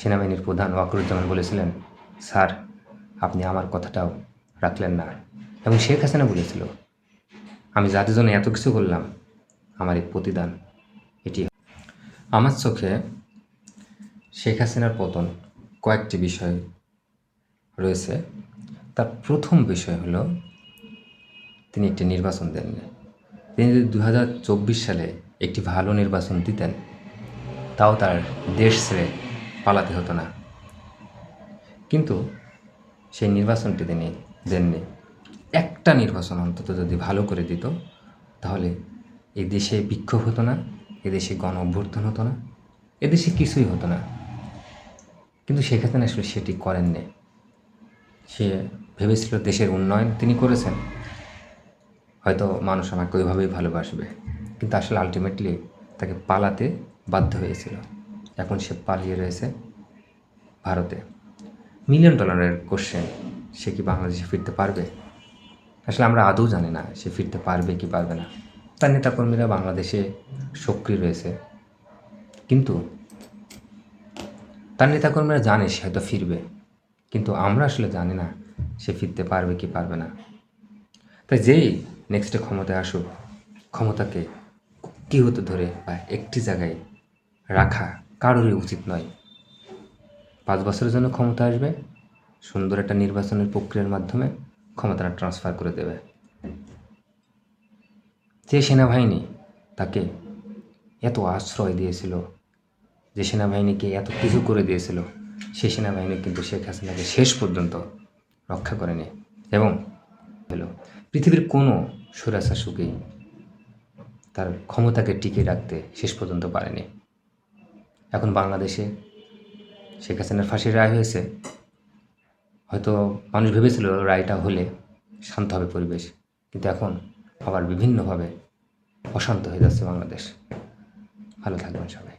সেনাবাহিনীর প্রধান ওয়াকরুজ্জামান বলেছিলেন, স্যার, আপনি আমার কথাটাও রাখলেন না। এবং শেখ হাসিনা বলেছিল, আমি যাদের জন্য এত কিছু করলাম, আমার এই প্রতিদান এটি আমার চোখে শেখ হাসিনার পতন কয়েকটি বিষয় রয়েছে। তার প্রথম বিষয় হলো, তিনি একটি নির্বাচন দেননি। তিনি যদি দু হাজার চব্বিশ সালে একটি ভালো নির্বাচন দিতেন, তাও তার দেশ ছেড়ে পালাতে হতো না। কিন্তু সেই নির্বাচনটি তিনি দেননি। একটা নির্বাচন অন্তত যদি ভালো করে দিত, তাহলে এই দেশে বিক্ষোভ হতো না, এদেশে গণ অভ্যর্থন হতো না, এদেশে কিছুই হতো না। কিন্তু হাসিনা আসলে সেটি করেননি। সে ভেবেছিল দেশের উন্নয়ন তিনি করেছেন। হয়তো মানুষ আমাকে ওইভাবেই ভালোবাসবে। কিন্তু আসলে আলটিমেটলি তাকে পালাতে বাধ্য হয়েছিল। এখন সে পালিয়ে রয়েছে ভারতে। মিলিয়ন ডলারের কোশ্চেন সে কি বাংলাদেশে ফিরতে পারবে? আসলে আমরা আদৌ জানি না সে ফিরতে পারবে কি পারবে না। তার নেতাকর্মীরা বাংলাদেশে সক্রিয় রয়েছে। কিন্তু তার নেতাকর্মীরা জানে সে হয়তো ফিরবে। কিন্তু আমরা আসলে জানি না সে ফিরতে পারবে কি পারবে না। তাই যেই নেক্সটে ক্ষমতায় আসুক, ক্ষমতাকে কী হতে ধরে বা একটি জায়গায় রাখা কারোরই উচিত নয়। পাঁচ বছরের জন্য ক্ষমতা আসবে, সুন্দর একটা নির্বাচনের প্রক্রিয়ার মাধ্যমে ক্ষমতাটা ট্রান্সফার করে দেবে। যে সেনাবাহিনী তাকে এত আশ্রয় দিয়েছিল, যে সেনাবাহিনীকে এত কিছু করে দিয়েছিল সেই সেনাবাহিনী কিন্তু শেখ হাসিনাকে শেষ পর্যন্ত রক্ষা করেনি এবং পৃথিবীর কোনো সুরাশাসুকেই তার ক্ষমতাকে টিকে রাখতে শেষ পর্যন্ত পারেনি। এখন বাংলাদেশে শেখ হাসিনার ফাঁসির রায় হয়েছে। হয়তো মানুষ ভেবেছিল রায়টা হলে শান্ত হবে পরিবেশ, কিন্তু এখন আবার বিভিন্নভাবে অশান্ত হয়ে যাচ্ছে বাংলাদেশ। ভালো থাকবেন সবাই।